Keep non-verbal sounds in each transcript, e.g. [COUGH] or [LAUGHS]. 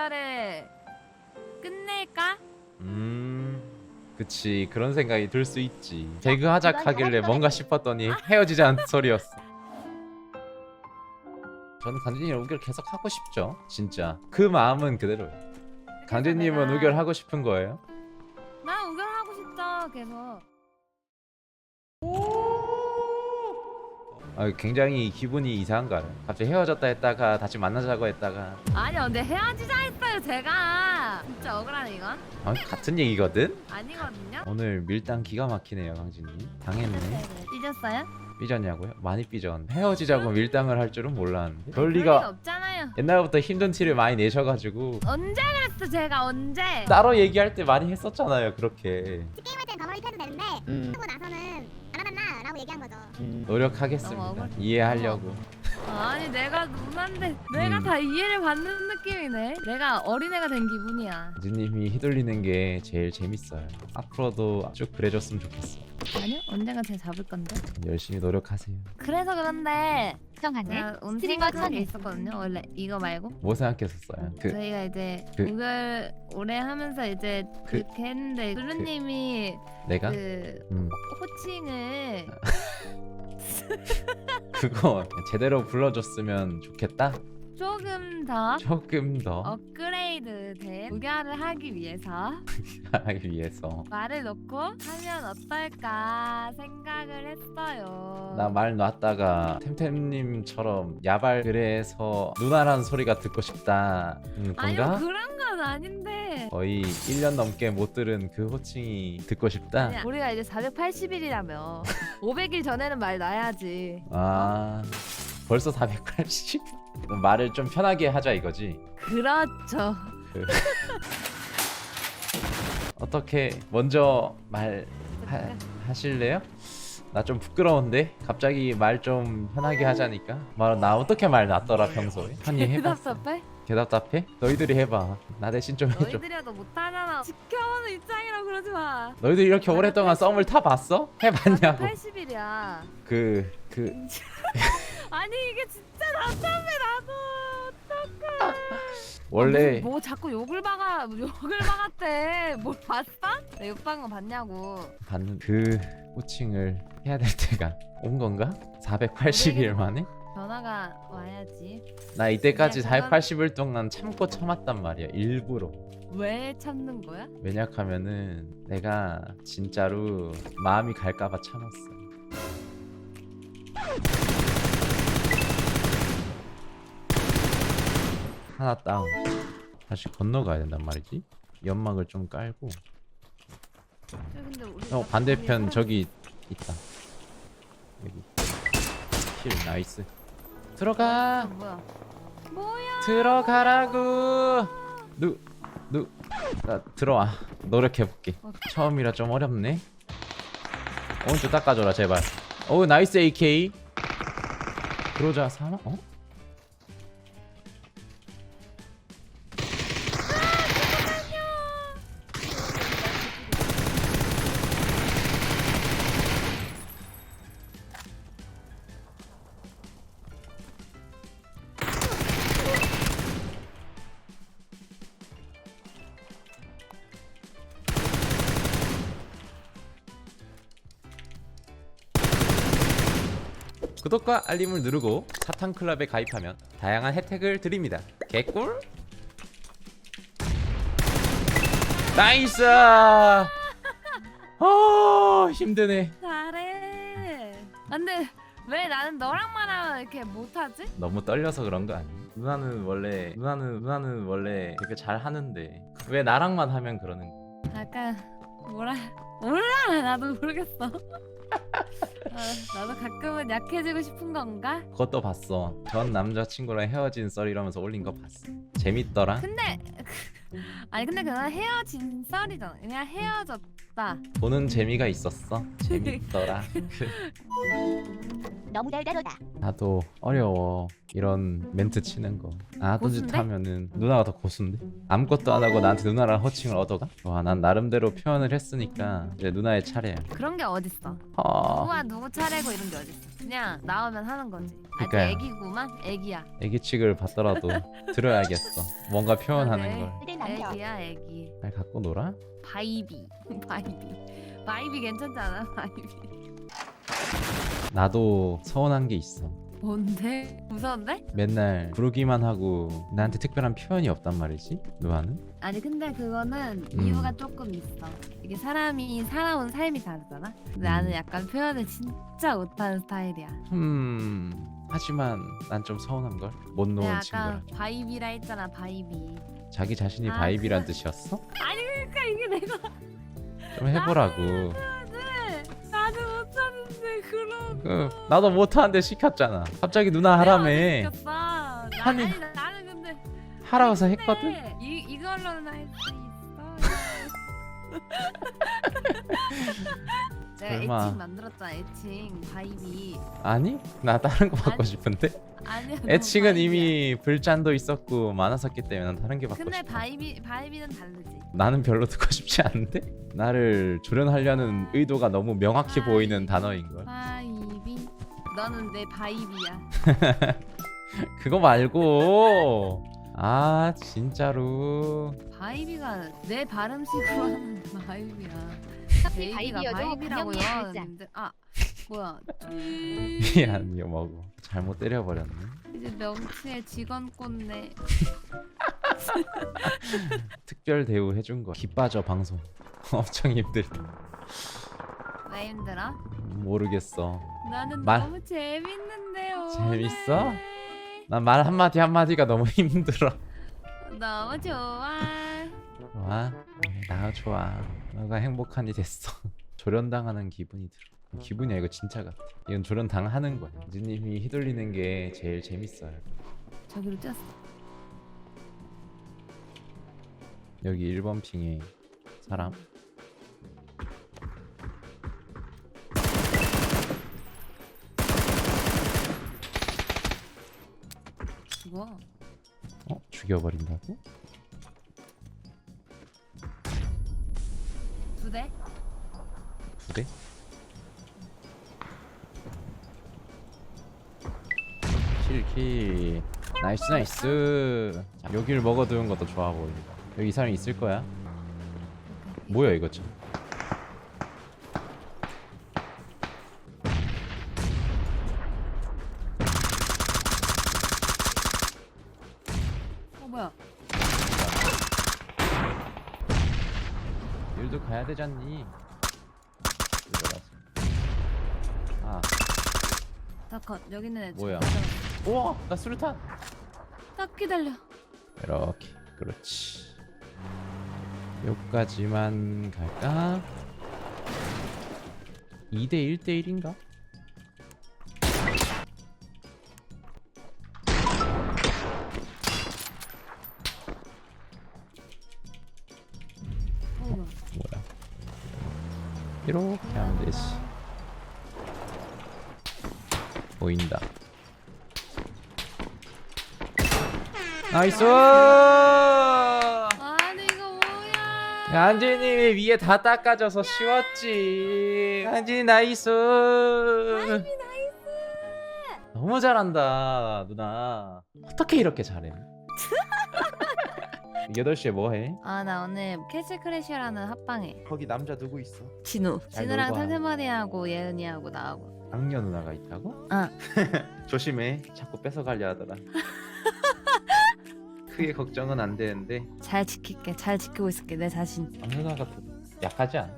우결을 끝낼까? 음 그치. 그런 생각이 들 수 있지. 배그 하자 하길래 뭔가 싶었더니 헤어지자는 [LAUGHS] 소리였어. 저는 강진이랑 우결 계속 하고 싶죠. 진짜. 그 마음은 그대로예요. 강진님은 우결 하고 싶은 거예요? 나 우결 하고 싶다 계속. 아, 굉장히 기분이 이상한가요? 갑자기 헤어졌다 했다가 다시 만나자고 했다가 아니요 근데 헤어지자 했어요 제가. 진짜 억울하네 이건. 아, 같은 얘기거든? 아니거든요. 오늘 밀당 기가 막히네요 강진님 당했네 삐졌어요? 삐졌냐고요? 많이 삐졌네 헤어지자고 밀당을 할 줄은 몰랐는데 그럴 리가 리가 없잖아요. 옛날부터 힘든 티를 많이 내셔가지고 언제 그랬어 제가 언제? 따로 얘기할 때 많이 했었잖아요 그렇게 게임할 땐 가만히 펴도 되는데 음. 하고 나서는 안 하겠나 라고 얘기한 거죠. 너무 노력하겠습니다. 억울- 이해하려고. 아니 내가 누난데. 내가 음. 다 이해를 받는 느낌이네. 내가 어린애가 된 기분이야. 강진님이 휘둘리는 게 제일 재밌어요. 앞으로도 쭉 그래줬으면 좋겠어 아니요 언젠가 제가 잡을 건데. 열심히 노력하세요 그래서 그런데. 제가 오늘 스트리머 생각한 게 천에. 있었거든요. 원래 이거 말고 뭐 생각했었어요? 그 저희가 이제 그- 우결 오래 하면서 이제 그- 그렇게 했는데 뚜루님이 내가? 그음 호칭을 [LAUGHS] 그거 제대로 불러줬으면 좋겠다? 조금 더 조금 더 업그레이드된 우결을 하기 위해서 하기 위해서 말을 놓고 하면 어떨까 생각을 했어요. 나 말 놨다가 템템님처럼 야발 그래서 누나라는 소리가 듣고 싶다 음, 아니요 건가? 그런 건 아닌데. 거의 1년 넘게 못 들은 그 호칭이 듣고 싶다? 우리가 이제 480일이라며 500일 [LAUGHS] 전에는 말 놔야지. 아 벌써 480? 말을 좀 편하게 하자 이거지 그렇죠. 그... [LAUGHS] 어떻게 먼저 말 하, 하실래요? 나 좀 부끄러운데 갑자기 말 좀 편하게 하자니까 말 나 어떻게 말 놨더라 평소에 한이 해봤어 답답해? 개답답해? 너희들이 해봐 나 대신 좀 해줘 너희들이라도 못하잖아. 지켜보는 입장이라고 그러지 마. 너희들 이렇게 오랫동안 썸을 타봤어? 해봤냐고 80일이야. 그... 그... [LAUGHS] 아니 이게 진짜 답답해 나도. 어떡해. 원래 뭐, 뭐 자꾸 욕을 박아 욕을 박았대. 뭘 봤어? 내 욕박은 거 봤냐고. 받는 그 호칭을 해야 될 때가 온 건가? 480일 만에? 전화가 와야지. 나 이때까지 그냥 그건- 480일 동안 참고 참았단 말이야 일부러 왜 참는 거야? 왜냐하면은 내가 진짜로 마음이 갈까봐 참았어 하나 다운 다시 건너가야 된단 말이지. 연막을 좀 깔고. 우리 어 반대편 저기 있다. 여기. 힐 나이스. 아, 들어가. 뭐야? 뭐야? 들어가라고. 누누. 나 들어와. 노력해볼게. 처음이라 좀 어렵네. 오른쪽 닦아줘라 제발. 오 나이스 AK 그러자 사나? 어? 구독과 알림을 누르고 사탕 클럽에 가입하면 다양한 혜택을 드립니다. 개꿀? 나이스! 어 힘드네. 잘해. 아, 근데 왜 나는 너랑만 하면 이렇게 못하지? 너무 떨려서 그런 거 아니? 누나는 원래 누나는 누나는 원래 되게 잘 하는데 왜 나랑만 하면 그러는 거? 약간 뭐라 몰라 나도 모르겠어. [LAUGHS] 아, 나도 가끔은 약해지고 싶은 건가? 그것도 봤어. 전 남자친구랑 헤어진 썰 이러면서 올린 거 봤어. 재밌더라. 근데 아니 근데 그건 헤어진 썰이잖아. 그냥 헤어졌다. 보는 재미가 있었어. 재밌더라. [LAUGHS] 너무 달달하다 나도 어려워 이런 멘트 치는 거. 안 하던 짓 고수인데? 하면은 누나가 더 고수인데? 아무것도 안 하고 나한테 누나랑 허칭을 얻어가? 와 난 나름대로 표현을 했으니까 이제 누나의 차례야. 그런 게 어딨어? 아, 누구와 누구 차례고 이런 게 어딨어? 그냥 나오면 하는 거지. 아직 그러니까요. 애기구만. 애기야. 애기칙을 받더라도 [LAUGHS] 들어야겠어. 뭔가 표현하는 그래. 걸. 애기야 애기. 잘 갖고 놀아? 바이비. [LAUGHS] 바이비. 바이비 괜찮지 않아? 바이비. 나도 서운한 게 있어. 뭔데? 무서운데? 맨날 부르기만 하고 나한테 특별한 표현이 없단 말이지. 누아는? 아니 근데 그거는 음. 이유가 조금 있어. 이게 사람이 살아온 삶이 다르잖아. 근데 음. 나는 약간 표현을 진짜 못하는 스타일이야. 음. 하지만 난 좀 서운한 걸. 못 내가 놓은 친구라. 바이비라 했잖아 바이비. 자기 자신이 아, 바이비란 뜻이었어? [LAUGHS] 아니 그러니까 이게 내가 좀 해보라고. 네, 나도 못하는데 그런. 그 나도 못하는데 시켰잖아. 갑자기 누나 하라며. 나, 아니. 아니 나- 나는 근데 하라고서 했거든. 근데 이 이걸로는 할 수 있어. [LAUGHS] [LAUGHS] 내가 설마. 애칭 만들었잖아 애칭 바이비. 아니? 나 다른 거 받고 아니, 싶은데. 아니야. 너 애칭은 바이비야. 이미 불짠도 있었고 많았었기 때문에 난 다른 게 받고 근데 싶어. 바이비 바이비는 다르지. 나는 별로 듣고 싶지 않은데. 나를 조련하려는 의도가 너무 명확히 바이비. 보이는 단어인 걸. 바이비. 너는 내 바이비야. [LAUGHS] 그거 말고. 아 진짜로. 바이비가 내 발음식으로 하는 바이비야. 알자. 외웠는데 아 뭐야? 미안 먹어. 잘못 때려버렸네. 이제 명치에 직원 꽂네. 특별 대우 해준 거. 기빠져 방송. [LAUGHS] 엄청 힘들. 왜 힘들어? 모르겠어. 나는 말- 너무 재밌는데요. 재밌어? 난 말 한마디 한마디가 너무 [LAUGHS] 힘들어. 너무 좋아. 좋 아. 나 좋아. 너가 행복하니 됐어. [LAUGHS] 조련당하는 기분이 들어. 기분이야 이거 진짜 같아. 이건 조련당하는 거야. 유진님이 휘둘리는 게 제일 재밌어요. 저기로 뛰었어. 여기 1번 핑에 사람. 죽어. 어? 죽여버린다고? 두 대? 두 대? 킬킬. 나이스 나이스. 자, 여기를 먹어두는 것도 좋아 보인다. 여기 이 사람이 있을 거야. 뭐야 이거 참 어 뭐야? 일도 가야 되잖니. 아 다컷 여기 있는 애. 뭐야? 우와 나 수류탄 딱 기다려. 이렇게 그렇지 여기까지만 갈까? 2대 1대 1인가? 이렇게 하면 되지. 보인다. 나이스! 아니 이거 뭐야? 안지님이 위에 다 닦아져서 쉬웠지. 안지 나이스! 나이스. 너무 잘한다 누나. 어떻게 이렇게 잘해 8시에 뭐해? 아 나 오늘 캐슬 크래시라는 합방해. 거기 남자 누구 있어? 진우. 잘 진우랑 놀고 와. 템템머리하고 예은이하고 나하고. 악녀 누나가 있다고? 어. [LAUGHS] 조심해 자꾸 뺏어가려 하더라 [LAUGHS] 크게 걱정은 안 되는데 잘 지킬게. 잘 지키고 있을게 내 자신. 악녀 누나가 더 약하지 않아?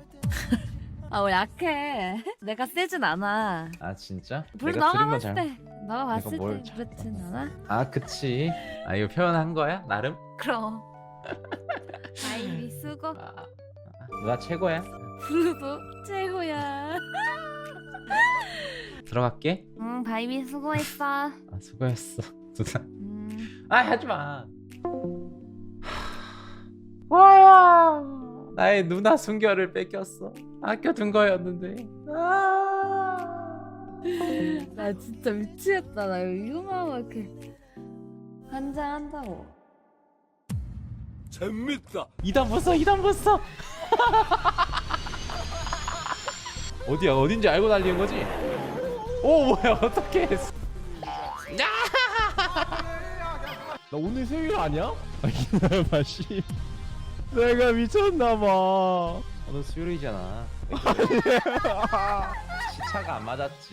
아왜 약해? 내가 세진 않아. 아 진짜? 불 내가 너가 들은 건 봤을 잘... 때. 너가 봤을 뭘때 잘- 그렇진 않아? 아 그치 아 이거 표현한 거야? 나름? 그럼. 바이비 수고. 아, 아, 누나 최고야 블루도 최고야. 들어갈게 응 바이비 수고했어. 아 수고했어 [LAUGHS] 누나 음. 아 하지 마 와야 나의 누나 순결을 뺏겼어 아껴둔 거였는데 아 나 진짜 미치겠다. 나 이거만 이렇게 한잔 한다고. 재밌다. 이단 벗어 이단 벗어. 어디야 어딘지 알고 달리는 거지? 오 뭐야 어떻게 나 오늘 생일 아니야? 아 기나봐 씨. 내가 미쳤나봐. 아, 너 수요일이잖아. [LAUGHS] 시차가 안 맞았지.